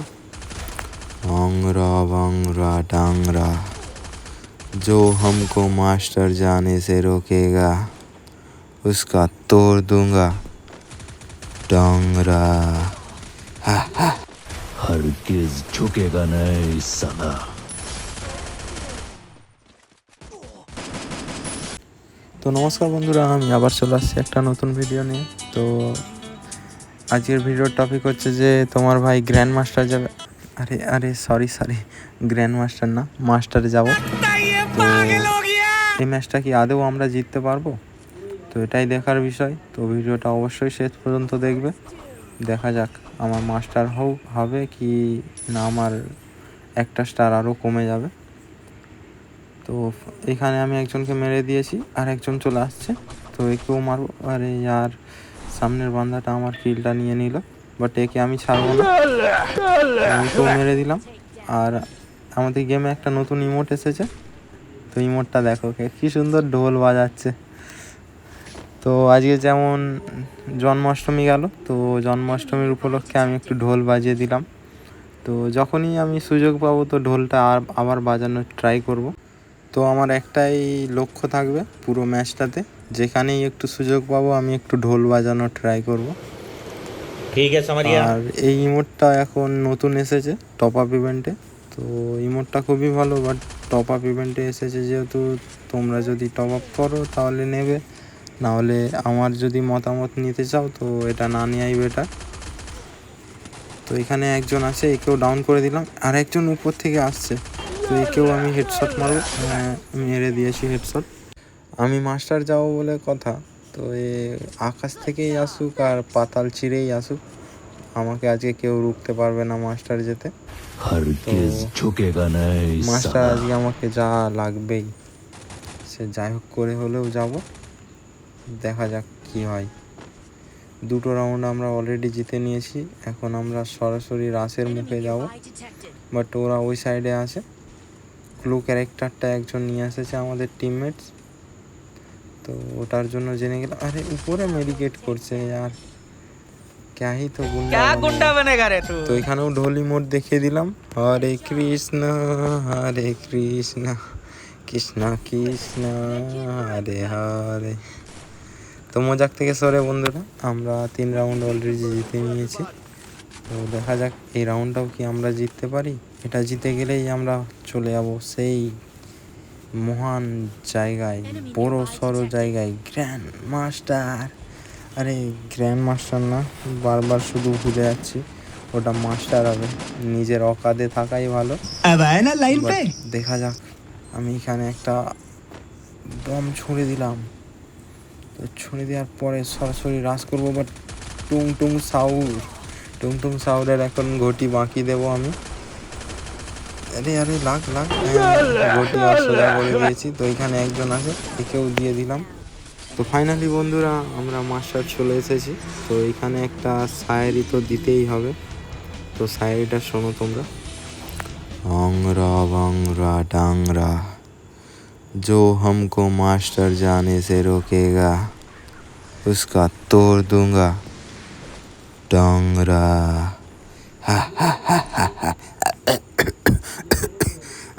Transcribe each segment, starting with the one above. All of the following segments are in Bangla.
अंगरा बंगरा डांगरा जो हमको मास्टर जाने से रोकेगा उसका तोड़ दूंगा डांगरा हरगिज झुकेगा नहीं साला তো নমস্কার বন্ধুরা আমি আবার চলে আসছি একটা নতুন ভিডিও নিয়ে তো আজকের ভিডিওর টপিক হচ্ছে যে তোমার ভাই গ্র্যান্ড মাস্টার যাবে। আরে আরে সরি সরি গ্র্যান্ড মাস্টার না মাস্টারে যাব। তো এই ম্যাচটা কি আদৌ আমরা জিততে পারব? তো এটাই দেখার বিষয়। তো ভিডিওটা অবশ্যই শেষ পর্যন্ত দেখবে। দেখা যাক আমার মাস্টার হোক হবে কি না আমার একটা স্টার আরও কমে যাবে। তো এখানে আমি একজনকে মেরে দিয়েছি আর একজন চলে আসছে। তো একেও মারবো। আরে, আর সামনের বান্ধাটা আমার কিলটা নিয়ে নিল বাট একে আমি ছাড়বো না। একেও মেরে দিলাম। আর আমাদের গেমে একটা নতুন ইমোট এসেছে। তো ইমোটটা দেখো কি সুন্দর ঢোল বাজাচ্ছে। তো আজকে যেমন জন্মাষ্টমী গেল, তো জন্মাষ্টমীর উপলক্ষে আমি একটু ঢোল বাজিয়ে দিলাম। তো যখনই আমি সুযোগ পাবো তো ঢোলটা আর আবার বাজানোর ট্রাই করব। তো আমার একটাই লক্ষ্য থাকবে পুরো ম্যাচটাতে। যেখানেই একটু সুযোগ পাবো আমি একটু ঢোল বাজানো ট্রাই করব। ঠিক আছে আমার আর এই ইমোটটা এখন নতুন এসেছে টপ আপ ইভেন্টে তো ইমোটটা খুবই ভালো বাট টপ আপ ইভেন্টে এসেছে যেহেতু তোমরা যদি টপ আপ করো তাহলে নেবে। নাহলে আমার যদি মতামত নিতে চাও তো এটা না নেওয়াই বেটার তো এখানে একজন আছে একেও ডাউন করে দিলাম। আর একজন উপর থেকে আসছে। তো কেউ আমি হেডশট মারব। মানে মেরে দিয়েছি হেডশট আমি মাস্টার যাব বলে কথা তো এ আকাশ থেকেই আসুক আর পাতাল ছিঁড়েই আসুক আমাকে আজকে কেউ রুখতে পারবে না মাস্টার যেতে। মাস্টার আজকে আমাকে যা লাগবেই সে যাই হোক করে হলেও যাব। দেখা যাক কি হয়। দুটো রাউন্ড আমরা অলরেডি জিতে নিয়েছি এখন আমরা সরাসরি রাসের মুখে যাব। বাট ওরা ওই সাইডে আছে। ক্লু ক্যারেক্টারটা একজন নিয়ে এসেছে আমাদের টিমমেটস তো ওটার জন্য জেনে গেলাম আরে উপরে মেডিকেট করছে আর ক্যাহি তো গুন্ডা তো? তো এখানেও ঢোলি মোড় দেখিয়ে দিলাম হরে কৃষ্ণ হরে কৃষ্ণ কৃষ্ণ কৃষ্ণ হরে হরে। তো মজাক থেকে সরে বন্ধুরা আমরা তিন রাউন্ড অলরেডি জিতে নিয়েছি। তো দেখা যাক এই রাউন্ডটাও কি আমরা জিততে পারি? এটা জিতে গেলেই আমরা চলে যাব সেই মহান জায়গায় বড় সড় জায়গায় গ্র্যান্ড মাস্টার আরে গ্র্যান্ড মাস্টার না বারবার শুধু ভুলে যাচ্ছি ওটা মাস্টার হবে। নিজের অকাদে থাকাই ভালো। দেখা যাক আমি এখানে একটা দম ছুঁড়ে দিলাম। তো ছুঁড়ে দেওয়ার পরে সরাসরি রাস করব বাট টুং টুং সাউথ টুং টুং সাউরের এখন ঘটি বাকি দেবো আমি আরে আরে লাগ লাগ হ্যাঁ, ঘটি আর সোজা করে দিয়েছি তো এখানে একজন আছে একেও দিয়ে দিলাম তো ফাইনালি বন্ধুরা আমরা মাস্টার চলে এসেছি তো এখানে একটা সায়েরি তো দিতেই হবে তো সায়েরিটা শোনো তোমরা अंगरा बंगरा डांगरा जो हमको मास्टर जाने से रोकेगा उसका तोड़ दूंगा डांगरा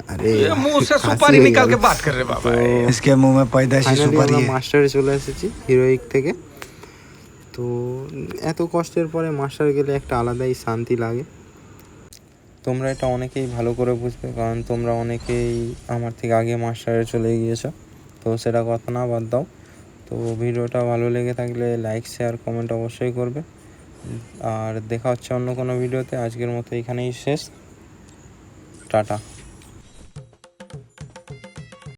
अरे ये मुंह से सुपारी निकाल के बात कर रहे बाबा तो इसके मुंह में पैदाइशी ফাইনালি सुपारी আমরা है মাস্টারে চলে এসেছি হিরোইক থেকে তো এত কষ্টের পরে মাস্টার গেলে একটা আলাদাই শান্তি লাগে তোমরা এটা অনেকেই ভালো করে বুঝবে কারণ তোমরা অনেকেই আমার থেকে আগে মাস্টারে চলে গিয়েছো তো সেটা কথা না বাদ দাও তো ভিডিওটা ভালো লেগে থাকলে লাইক শেয়ার কমেন্ট অবশ্যই করবে আর দেখা হচ্ছে অন্য কোনো ভিডিওতে। আজকের মতো এখানেই শেষ। টাটা।